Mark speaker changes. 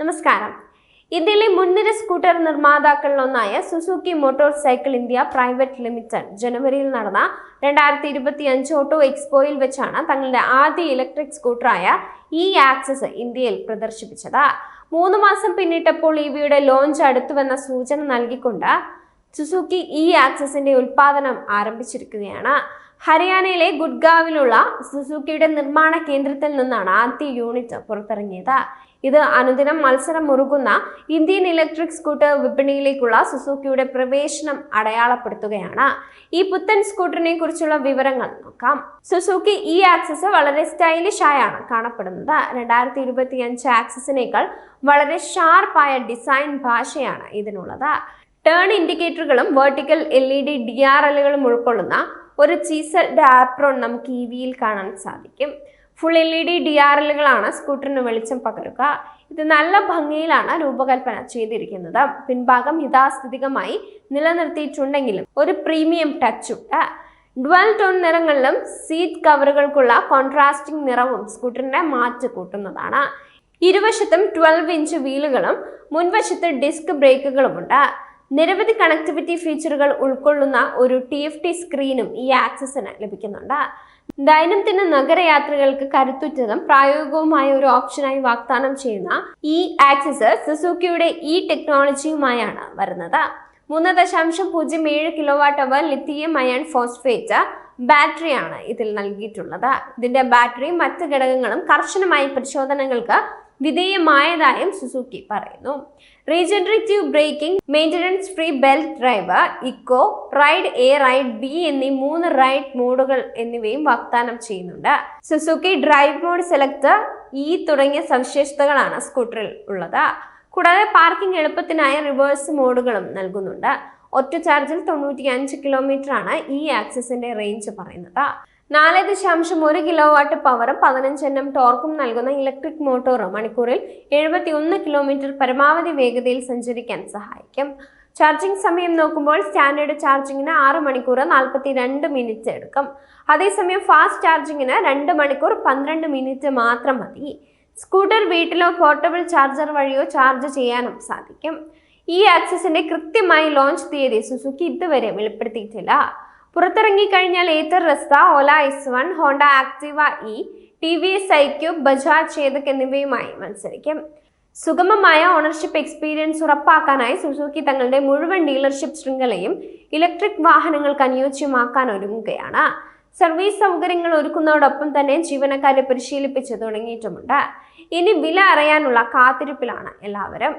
Speaker 1: നമസ്കാരം. ഇന്ത്യയിലെ മുൻനിര scooter നിർമ്മാതാക്കളിലൊന്നായ Suzuki motor cycle India private limited ജനുവരിയിൽ നടന്ന രണ്ടായിരത്തി ഇരുപത്തി അഞ്ച് ഓട്ടോ എക്സ്പോയിൽ വെച്ചാണ് തങ്ങളുടെ ആദ്യ ഇലക്ട്രിക് സ്കൂട്ടറായ ഇ ആക്സസ് ഇന്ത്യയിൽ പ്രദർശിപ്പിച്ചത്. മൂന്ന് മാസം പിന്നിട്ടപ്പോൾ ഇവയുടെ ലോഞ്ച് അടുത്തുവെന്ന സൂചന നൽകിക്കൊണ്ട് സുസുക്കി ഇ ആക്സസിന്റെ ഉൽപാദനം ആരംഭിച്ചിരിക്കുകയാണ്. ഹരിയാനയിലെ ഗുഡ്ഗാവിലുള്ള സുസുക്കിയുടെ നിർമ്മാണ കേന്ദ്രത്തിൽ നിന്നാണ് ആദ്യ യൂണിറ്റ് പുറത്തിറങ്ങിയത്. ഇത് അനുദിനം മത്സരം മുറുകുന്ന ഇന്ത്യൻ ഇലക്ട്രിക് സ്കൂട്ടർ വിപണിയിലേക്കുള്ള സുസുക്കിയുടെ പ്രവേശനം അടയാളപ്പെടുത്തുകയാണ്. ഈ പുത്തൻ സ്കൂട്ടറിനെ കുറിച്ചുള്ള വിവരങ്ങൾ നോക്കാം. സുസുക്കി ഈ ആക്സസ് വളരെ സ്റ്റൈലിഷ് ആയാണ് കാണപ്പെടുന്നത്. രണ്ടായിരത്തി ഇരുപത്തി അഞ്ച് ആക്സസിനേക്കാൾ വളരെ ഷാർപ്പായ ഡിസൈൻ ഭാഷയാണ് ഇതിനുള്ളത്. Turn ഇൻഡിക്കേറ്ററുകളും vertical L E D D R എല്ലുകളും ഉൾക്കൊള്ളുന്ന ഒരു ചീസൽ ആപ്രോൺ നമുക്ക് ഇ വിയിൽ കാണാൻ സാധിക്കും. Full L E D D R എല്ലുകളാണ് സ്കൂട്ടറിന് വെളിച്ചം പകരുക. ഇത് നല്ല ഭംഗിയിലാണ് രൂപകൽപ്പന ചെയ്തിരിക്കുന്നത്. പിൻഭാഗം യഥാസ്ഥിതികമായി നിലനിർത്തിയിട്ടുണ്ടെങ്കിലും ഒരു പ്രീമിയം ടച്ച് ഉണ്ട് ഡ്വൽ ടോൺ നിറങ്ങളിലും സീറ്റ് കവറുകൾക്കുള്ള കോൺട്രാസ്റ്റിംഗ് നിറവും സ്കൂട്ടറിന്റെ മാറ്റ് കൂട്ടുന്നതാണ്. ഇരുവശത്തും ട്വൽവ് ഇഞ്ച് വീലുകളും മുൻവശത്ത് ഡിസ്ക് ബ്രേക്കുകളുമുണ്ട് നിരവധി കണക്ടിവിറ്റി ഫീച്ചറുകൾ ഉൾക്കൊള്ളുന്ന ഒരു ടി എഫ് ടി സ്ക്രീനും ഈ ആക്സസിന് ലഭിക്കുന്നുണ്ട്. ദൈനംദിന നഗരയാത്രകൾക്ക് കരുത്തുറ്റതും പ്രായോഗികവുമായ ഒരു ഓപ്ഷനായി വാഗ്ദാനം ചെയ്യുന്ന ഈ ആക്സസ് സുസുക്കിയുടെ ഈ ടെക്നോളജിയുമായാണ് വരുന്നത്. മൂന്ന് ദശാംശം പൂജ്യം ഏഴ് kilo watt hour lithium iron phosphate ബാറ്ററിയാണ് ഇതിൽ നൽകിയിട്ടുള്ളത്. ഇതിന്റെ ബാറ്ററിയും മറ്റ് ഘടകങ്ങളും കർശനമായ പരിശോധനകൾക്ക് വിധേയമായതായും സുസുക്കി പറയുന്നു. Regenerative braking maintenance free belt driver eco ride A ride B എന്നീ മൂന്ന് റൈഡ് മോഡുകൾ എന്നിവയും വാഗ്ദാനം ചെയ്യുന്നുണ്ട്. Suzuki drive mode select E തുടങ്ങിയ സവിശേഷതകളാണ് സ്കൂട്ടറിൽ ഉള്ളത്. കൂടാതെ പാർക്കിംഗ് എളുപ്പത്തിനായ റിവേഴ്സ് മോഡുകളും നൽകുന്നുണ്ട്. ഒറ്റ ചാർജിൽ തൊണ്ണൂറ്റി അഞ്ച് കിലോമീറ്റർ ആണ് ഈ ആക്സസിന്റെ റേഞ്ച് പറയുന്നത്. നാല് ദശാംശം ഒരു കിലോ വാട്ട് പവറും പതിനഞ്ച് എണ്ണം ടോർക്കും നൽകുന്ന ഇലക്ട്രിക് മോട്ടോർ മണിക്കൂറിൽ എഴുപത്തി ഒന്ന് കിലോമീറ്റർ പരമാവധി വേഗതയിൽ സഞ്ചരിക്കാൻ സഹായിക്കും. ചാർജിംഗ് സമയം നോക്കുമ്പോൾ സ്റ്റാൻഡേർഡ് ചാർജിങ്ങിന് ആറ് മണിക്കൂർ നാൽപ്പത്തി രണ്ട് മിനിറ്റ് എടുക്കും. അതേസമയം ഫാസ്റ്റ് ചാർജിങ്ങിന് രണ്ട് മണിക്കൂർ പന്ത്രണ്ട് മിനിറ്റ് മാത്രം മതി. സ്കൂട്ടർ വീട്ടിലോ പോർട്ടബിൾ ചാർജർ വഴിയോ ചാർജ് ചെയ്യാനും സാധിക്കും. ഈ ആക്സസിന്റെ കൃത്യമായി ലോഞ്ച് തീയതി സുസുക്കി ഇതുവരെ വെളിപ്പെടുത്തിയിട്ടില്ല. പുറത്തിറങ്ങിക്കഴിഞ്ഞാൽ Ather Rizta Ola S one Honda Activa E T V S iQube Bajaj Chetak എന്നിവയുമായി മത്സരിക്കും. സുഗമമായ ഓണർഷിപ്പ് എക്സ്പീരിയൻസ് ഉറപ്പാക്കാനായി സുസുക്കി തങ്ങളുടെ മുഴുവൻ ഡീലർഷിപ്പ് ശൃംഖലയും ഇലക്ട്രിക് വാഹനങ്ങൾക്ക് അനുയോജ്യമാക്കാൻ ഒരുങ്ങുകയാണ്. സർവീസ് സൗകര്യങ്ങൾ ഒരുക്കുന്നതോടൊപ്പം തന്നെ ജീവനക്കാരെ പരിശീലിപ്പിച്ച് തുടങ്ങിയിട്ടുമുണ്ട്. ഇനി വില അറിയാനുള്ള കാത്തിരിപ്പിലാണ് എല്ലാവരും.